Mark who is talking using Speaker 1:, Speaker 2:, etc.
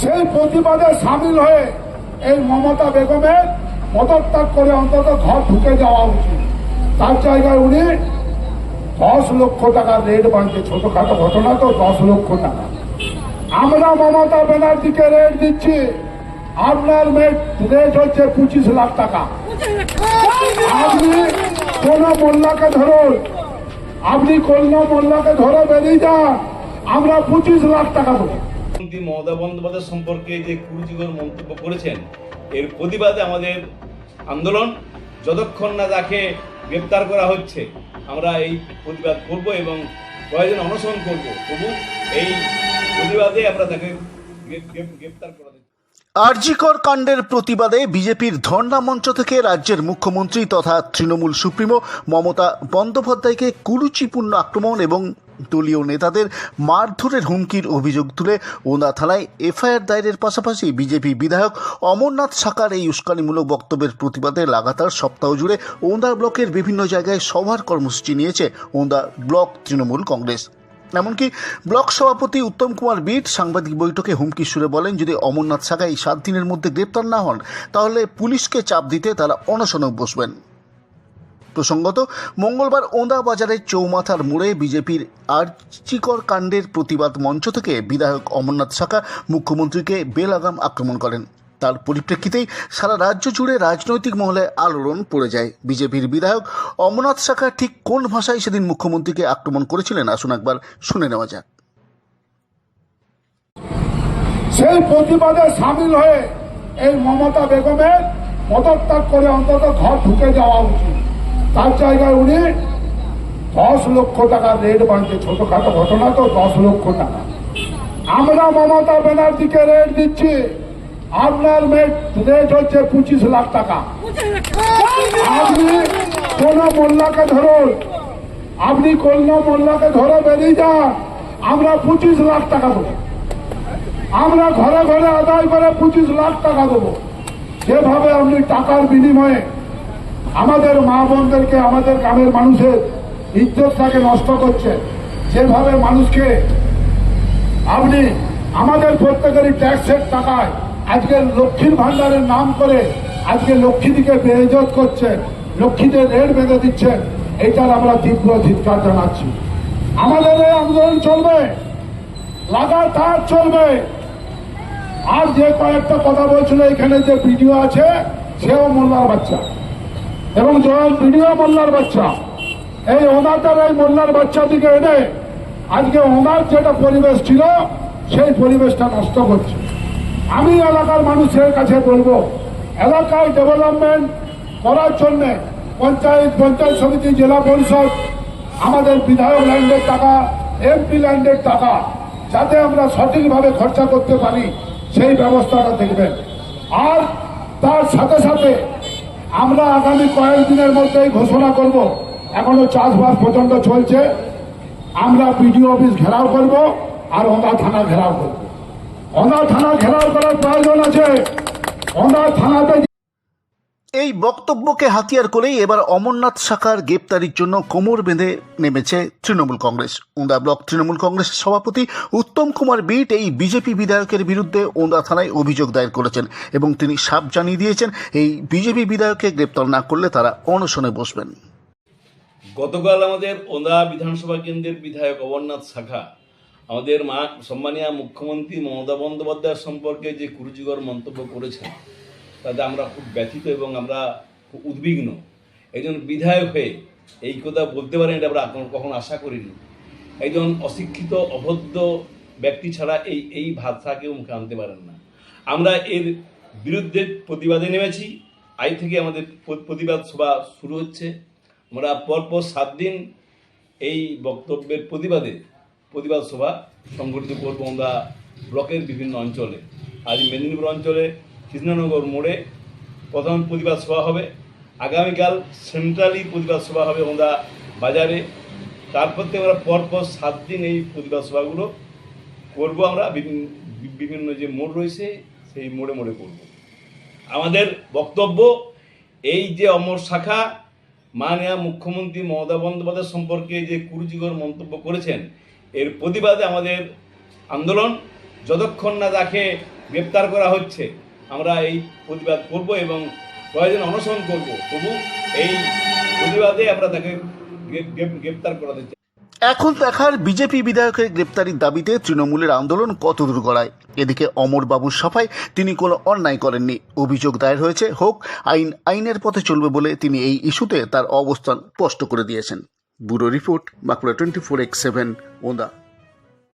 Speaker 1: সেই প্রতিবাদে সামিল হয়ে এই মমতা বেগমের পদত্যাগ করে অন্তত ঘর ঢুকে যাওয়া উচিত। তার জায়গায় উনি দশ লক্ষ টাকা রেট বাঁধছে ছোটখাটো ঘটনা তো, দশ লক্ষ টাকা। আমরা মমতা ব্যানার্জিকে রেট দিচ্ছি। আপনার রেট হচ্ছে পঁচিশ লাখ টাকা। আপনি কোন মোল্লাকে ধরুন। আপনি কোন মোল্লাকে ধরে বেরিয়ে যান। আমরা পঁচিশ লাখ টাকা দেবো।
Speaker 2: মুখ্যমন্ত্রী মমতা বন্দ্যোপাধ্যায় সম্পর্কে যে কুরুচিকর মন্তব্য করেছেন, এর প্রতিবাদে আমাদের আন্দোলন যতক্ষণ না তাকে গ্রেপ্তার করা হচ্ছে, আমরা এই প্রতিবাদ করব এবং প্রয়োজন অনশন করব তবু এই প্রতিবাদে আমরা তাকে গ্রেপ- গ্রেপ- গ্রেপ্তার করা।
Speaker 3: আরজিকর কাণ্ডের প্রতিবাদে বিজেপির ধর্ণা মঞ্চ থেকে রাজ্যের মুখ্যমন্ত্রী তথা তৃণমূল সুপ্রিমো মমতা বন্দ্যোপাধ্যায়কে কুরুচিপূর্ণ আক্রমণ এবং দলীয় নেতাদের মারধরের হুমকির অভিযোগ তুলে ওন্দা থানায় এফআইআর দায়েরের পাশাপাশি বিজেপি বিধায়ক অমরনাথ সাকার এই উস্কানিমূলক বক্তব্যের প্রতিবাদে লাগাতার সপ্তাহ জুড়ে ওন্দা ব্লকের বিভিন্ন জায়গায় সভার কর্মসূচি নিয়েছে ওন্দা ব্লক তৃণমূল কংগ্রেস। এমনকি ব্লক সভাপতি উত্তম কুমার বিট সাংবাদিক বৈঠকে হুমকি সুরে বলেন, যদি অমরনাথ সাগাই সাত দিনের মধ্যে গ্রেপ্তার না হন, তাহলে পুলিশকে চাপ দিতে তারা অনশনে বসবেন। প্রসঙ্গত, মঙ্গলবার ওন্দা বাজারের চৌমাথার মোড়ে বিজেপির আর্চিকর কাণ্ডের প্রতিবাদ মঞ্চ থেকে বিধায়ক অমরনাথ শাখা মুখ্যমন্ত্রীকে বেলাগাম আক্রমণ করেন। তার পরিপ্রেক্ষিতেই সারা রাজ্য জুড়ে রাজনৈতিক মহলে আলোড়ন পড়ে যায়। বিজেপির বিধায়ক অমরনাথ শাখা ঠিক কোন ভাষায় সেদিন মুখ্যমন্ত্রীকে আক্রমণ করেছিলেন আসুন একবার শুনে নেওয়া যাক।
Speaker 1: সেই প্রতিবাদে সামিল হয়ে এই মমতা বেগমের পদত্যাগ করে অন্তত ঘর ঢুকে যাওয়া উচিত। তার জায়গায় উনি দশ লক্ষ টাকা রেট বাঁধছে ছোটখাটো ঘটনা তো দশ লক্ষ টাকা। আমরা মমতা ব্যানার্জিকে রেট দিচ্ছি। আপনার রেট হচ্ছে পঁচিশ লাখ টাকা। আপনি কোন মোল্লাকে ধরুন। আপনি কোন মোল্লাকে ধরে বেরিয়ে যান। আমরা পঁচিশ লাখ টাকা দেবো। আমরা ঘরে ঘরে আদায় করে পঁচিশ লাখ টাকা দেবো। যেভাবে আপনি টাকার বিনিময়ে আমাদের মা বোনদেরকে, আমাদের গ্রামের মানুষের ইজ্জতটাকে নষ্ট করছে। যেভাবে মানুষকে আপনি আমাদের প্রত্যেকেরই ট্যাক্সের টাকায় আজকে লক্ষ্মীর ভান্ডারের নাম করে আজকে লক্ষ্মীদিকে বেজত করছেন, লক্ষ্মীদের রেট বেঁধে দিচ্ছেন এটার আমরা তীব্র ধিৎকার জানাচ্ছি। আমাদের এই আন্দোলন চলবে, লাগাতার চলবে। আর যে কয়েকটা কথা বলছিল, এখানে যে ভিডিও আছে, সেও মোল্লার বাচ্চা। এবং জয়েন্ট ভিডিও মোল্লার বাচ্চা। এই ওনাটার এই মোল্লার বাচ্চা দিকে এনে আজকে ওনার যেটা পরিবেশ ছিল, সেই পরিবেশটা নষ্ট করছে। আমি এলাকার মানুষের কাছে বলব, এলাকায় ডেভেলপমেন্ট করার জন্য পঞ্চায়েত পঞ্চায়েত সমিতি, জেলা পরিষদ, আমাদের বিধায়ক ল্যান্ডের টাকা এমপি ল্যান্ডের টাকা, যাতে আমরা সঠিকভাবে খরচা করতে পারি, সেই ব্যবস্থাটা দেখবেন। আর তার সাথে সাথে আমরা আগামী কয়েকদিনের মধ্যেই ঘোষণা করব, এখনও চাষবাস প্রচণ্ড চলছে। আমরা বিডিও অফিস ঘেরাও করব আর অনা থানা ঘেরাও করব। অনা থানা ঘেরাও করার প্রয়োজন আছে। অনা থানাতে
Speaker 3: এই বক্তব্যকে হাতিয়ার করেই এবার অমরনাথ শাখার গ্রেপ্তারির জন্য কোমর বেঁধে নেমেছে তৃণমূল কংগ্রেস। ওন্দা ব্লক তৃণমূল কংগ্রেসের সভাপতি উত্তম কুমার বিট এই বিজেপি বিধায়কের বিরুদ্ধে ওন্দা থানায় অভিযোগ দায়ের করেছেন এবং তিনি সাপ জানিয়ে দিয়েছেন এই বিজেপি বিধায়ককে গ্রেপ্তার না করলে তারা অনশনে বসবেন।
Speaker 2: গতকাল আমাদের ওন্দা বিধানসভা কেন্দ্রের বিধায়ক অমরনাথ শাখা, আমাদের মা সম্মানীয় মুখ্যমন্ত্রী মমতা বন্দ্যোপাধ্যায় সম্পর্কে যে কুরুচিকর মন্তব্য করেছেন তাতে আমরা খুব ব্যথিত এবং আমরা খুব উদ্বিগ্ন। একজন বিধায়ক হয়ে এই কথা বলতে পারেন এটা আমরা কখনো আশা করিনি। একজন অশিক্ষিত, অভদ্র ব্যক্তি ছাড়া এই এই ভাষা কেউ মুখে আনতে পারেন না। আমরা এর বিরুদ্ধে প্রতিবাদে নেমেছি। আজ থেকে আমাদের প্রতিবাদ সভা শুরু হচ্ছে। আমরা পরপর সাত দিন এই বক্তব্যের প্রতিবাদে প্রতিবাদ সভা সংগঠিত করব আমরা ব্লকের বিভিন্ন অঞ্চলে। আজ মেদিনীপুর অঞ্চলে কৃষ্ণনগর মোড়ে প্রথম প্রতিবাদ সভা হবে। আগামীকাল সেন্ট্রালি প্রতিবাদ সভা হবে আমরা বাজারে। তারপর থেকে আমরা পরপর সাত দিন এই প্রতিবাদ সভাগুলো করব আমরা। বিভিন্ন বিভিন্ন যে মোড় রয়েছে, সেই মোড়ে মোড়ে করব। আমাদের বক্তব্য এই যে অমর শাখা, মাননীয় মুখ্যমন্ত্রী মমতা বন্দ্যোপাধ্যায় সম্পর্কে যে কুরুচিকর মন্তব্য করেছেন, এর প্রতিবাদে আমাদের আন্দোলন যতক্ষণ না তাকে গ্রেপ্তার করা হচ্ছে আমরা এই প্রতিবাদ করব এবং প্রয়োজন অনশন করব। তবু এই প্রতিবাদে আমরা তাকে গ্রেপ- গ্রেপ- গ্রেপ্তার করাতে চাই।
Speaker 3: এখন দেখার বিজেপি বিধায়কের গ্রেপ্তারির দাবিতে তৃণমূলের আন্দোলন কত দূর গড়ায়? এদিকে অমরবাবুর সভায় তিনি কোনো অন্যায় করেননি। অভিযোগ দায়ের হয়েছে, হোক, আইন, আইনের পথে চলবে বলে তিনি এই ইস্যুতে তার অবস্থান স্পষ্ট করে দিয়েছেন। Bureau report, Bankura twenty four x seven ওদা